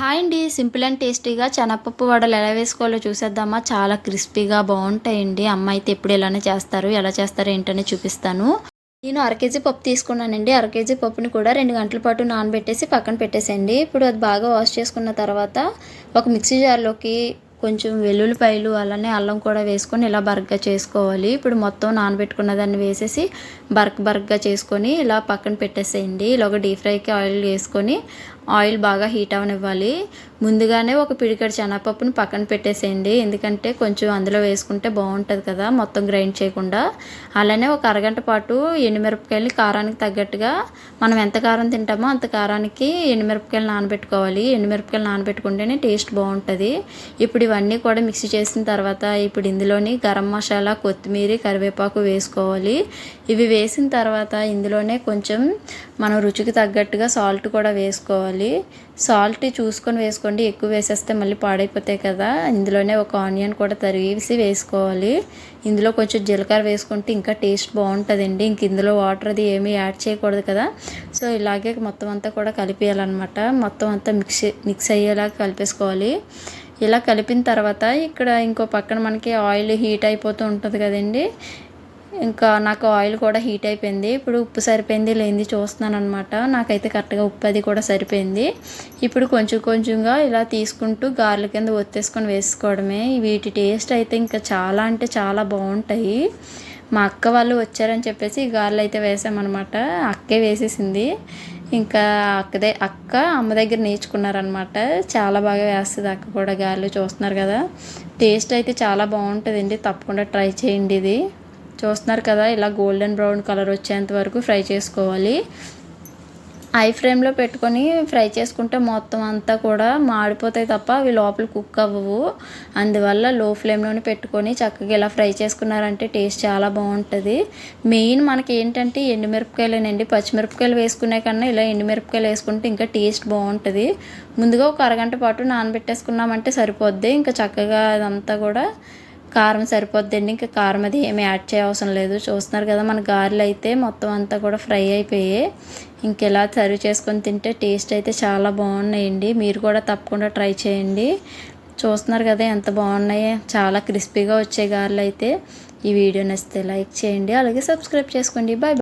Hi అండి. Simple and టేస్టీగా శనగపప్పు వడలు ఎలా వేసుకోవాలో చూసేద్దామా. చాలా క్రిస్పీగా బాగుంటాయండి. అమ్మ అయితే ఎప్పుడు ఇలానే చేస్తారు ఎలా చేస్తారు ఏంటనే చూపిస్తాను. నేను అర కేజీ పప్పు తీసుకున్నానండి. అర కేజీ పప్పుని కూడా రెండు గంటల పాటు నానబెట్టేసి పక్కన పెట్టేసేయండి. ఇప్పుడు అది బాగా వాష్ చేసుకున్న తర్వాత ఒక మిక్సీ జార్లోకి కొంచెం వెల్లుల్లిపాయలు అలానే అల్లం కూడా వేసుకొని ఇలా బర్గ్గా చేసుకోవాలి. ఇప్పుడు మొత్తం నానబెట్టుకున్న దాన్ని వేసేసి బర్క్ బర్గ్గా చేసుకొని ఇలా పక్కన పెట్టేసేయండి. ఇలాగ డీప్ ఫ్రైకి ఆయిల్ వేసుకొని ఆయిల్ బాగా హీట్ అవనివ్వాలి. ముందుగానే ఒక పిడికడి శనగపప్పుని పక్కన పెట్టేసేయండి. ఎందుకంటే కొంచెం అందులో వేసుకుంటే బాగుంటుంది కదా మొత్తం గ్రైండ్ చేయకుండా. అలానే ఒక అరగంట పాటు ఎండుమిరపకాయలు కారానికి తగ్గట్టుగా మనం ఎంత కారం తింటామో అంత కారానికి ఎండుమిరపకాయలు నానబెట్టుకోవాలి. ఎండుమిరపకాయలు నానబెట్టుకుంటేనే టేస్ట్ బాగుంటుంది. ఇప్పుడు ఇవన్నీ కూడా మిక్స్ చేసిన తర్వాత ఇప్పుడు ఇందులోని గరం మసాలా కొత్తిమీర కరివేపాకు వేసుకోవాలి. ఇవి వేసిన తర్వాత ఇందులోనే కొంచెం మనం రుచికి తగ్గట్టుగా సాల్ట్ కూడా వేసుకోవాలి. సాల్ట్ చూసుకొని వేసుకోండి. ఎక్కువ వేసేస్తే మళ్ళీ పాడైపోతాయి కదా. ఇందులోనే ఒక ఆనియన్ కూడా తరిగేసి వేసుకోవాలి. ఇందులో కొంచెం జీలకర్ర వేసుకుంటే ఇంకా టేస్ట్ బాగుంటుందండి. ఇంక ఇందులో వాటర్ అది ఏమీ యాడ్ చేయకూడదు కదా. సో ఇలాగే మొత్తం అంతా కూడా కలిపేయాలన్నమాట. మొత్తం అంతా మిక్స్ మిక్స్ అయ్యేలాగా కలిపేసుకోవాలి. ఇలా కలిపిన తర్వాత ఇక్కడ ఇంకో పక్కన మనకి ఆయిల్ హీట్ అయిపోతూ ఉంటుంది కదండి. ఇంకా నాకు ఆయిల్ కూడా హీట్ అయిపోయింది. ఇప్పుడు ఉప్పు సరిపోయింది లేనిది చూస్తున్నాను అనమాట నాకైతే కరెక్ట్గా ఉప్పు అది కూడా సరిపోయింది. ఇప్పుడు కొంచెం కొంచెంగా ఇలా తీసుకుంటూ గార్ల కింద ఒత్తేసుకొని వేసుకోవడమే. వీటి టేస్ట్ అయితే ఇంకా చాలా అంటే చాలా బాగుంటాయి. మా అక్క వాళ్ళు వచ్చారని చెప్పేసి ఈ గారెలు అయితే వేసామన్నమాట. అక్కే వేసేసింది. ఇంకా అక్కదే అక్క అమ్మ దగ్గర నేర్చుకున్నారనమాట చాలా బాగా వేస్తుంది అక్క కూడా గారెలు చూస్తున్నారు కదా. టేస్ట్ అయితే చాలా బాగుంటుందండి. తప్పకుండా ట్రై చేయండి ఇది. చూస్తున్నారు కదా ఇలా గోల్డెన్ బ్రౌన్ కలర్ వచ్చేంత వరకు ఫ్రై చేసుకోవాలి. ఐ ఫ్రేమ్లో పెట్టుకొని ఫ్రై చేసుకుంటే మొత్తం అంతా కూడా మాడిపోతాయి తప్ప అవి లోపల కుక్ అవ్వవు. అందువల్ల లో ఫ్లేమ్లోనే పెట్టుకొని చక్కగా ఇలా ఫ్రై చేసుకున్నారంటే టేస్ట్ చాలా బాగుంటుంది. మెయిన్ మనకి ఏంటంటే ఎండుమిరపకాయలేనండి పచ్చిమిరపకాయలు వేసుకునే కన్నా ఇలా ఎండుమిరపకాయలు వేసుకుంటే ఇంకా టేస్ట్ బాగుంటుంది. ముందుగా ఒక అరగంట పాటు నానబెట్టేసుకున్నామంటే సరిపోద్ది. ఇంకా చక్కగా అదంతా కూడా కారం సరిపోద్దండి. ఇంకా కారం అది ఏమి యాడ్ చేయవసరం లేదు. చూస్తున్నారు కదా మన గారెలు అయితే మొత్తం అంతా కూడా ఫ్రై అయిపోయాయి. ఇంకెలా సర్వ్ చేసుకొని తింటే టేస్ట్ అయితే చాలా బాగున్నాయండి. మీరు కూడా తప్పకుండా ట్రై చేయండి. చూస్తున్నారు కదా ఎంత బాగున్నాయి. చాలా క్రిస్పీగా వచ్చే గారెలు అయితే. ఈ వీడియో నచ్చితే లైక్ చేయండి. అలాగే సబ్స్క్రైబ్ చేసుకోండి. బాయ్